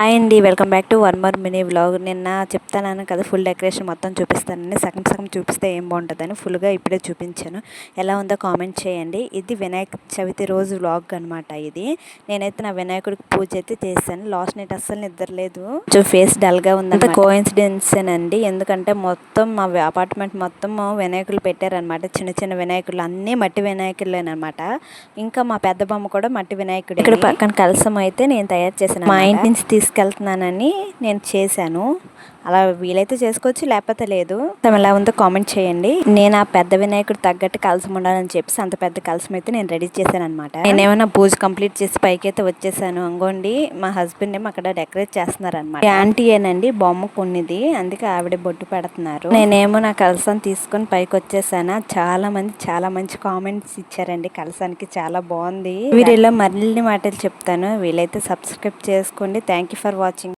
Hi అండి welcome back to one more mini vlog. నిన్న చెప్తాను కదా ఫుల్ డెకరేషన్ మొత్తం చూపిస్తానని. సగం సగం చూపిస్తే ఏం బాగుంటుందని ఫుల్గా ఇప్పుడే చూపించాను. ఎలా ఉందో కామెంట్ చేయండి. ఇది వినాయక చవితి రోజు వ్లాగ్ అనమాట ఇది. నేనైతే నా వినాయకుడికి పూజ అయితే చేశాను. లాస్ట్ నైట్ అస్సలు నిద్రలేదు కొంచెం ఫేస్ డల్గా ఉంది అంత కోయిన్సిడెన్స్ అండి ఎందుకంటే మొత్తం మా అపార్ట్మెంట్ మొత్తం వినాయకులు పెట్టారనమాట చిన్న చిన్న వినాయకులు అన్నీ మట్టి వినాయకులేనమాట ఇంకా మా పెద్ద బొమ్మ కూడా మట్టి వినాయకుడు. ఇక్కడ పక్కన కలసం అయితే నేను తయారు చేశాను మా ఇంటి నుంచి తీసుకు తీసుకెళ్తున్నానని నేను చేశాను. అలా వీలైతే చేసుకోవచ్చు లేకపోతే లేదు. ఎలా ఉందో కామెంట్ చేయండి. నేను ఆ పెద్ద వినాయకుడు తగ్గట్టు కలసం ఉండాలని చెప్పేసి అంత పెద్ద కలసం అయితే నేను రెడీ చేశాను అనమాట నేనేమైనా పూజ కంప్లీట్ చేసి పైకి అయితే వచ్చేసాను. అంగోండి మా హస్బెండ్ ఏమో అక్కడ డెకరేట్ చేస్తున్నారు అనమాట ఆంటీ ఏనండి బొమ్మ కొన్నిది. అందుకే ఆవిడ బొట్టు పెడుతున్నారు. నేనేమో నా కలసం తీసుకొని పైకి వచ్చేసాను చాలా మంది చాలా మంచి కామెంట్స్ ఇచ్చారండి. కలసానికి చాలా బాగుంది. వీరిలో మరిన్ని మాటలు చెప్తాను. వీలైతే సబ్స్క్రైబ్ చేసుకోండి. Thank you for watching.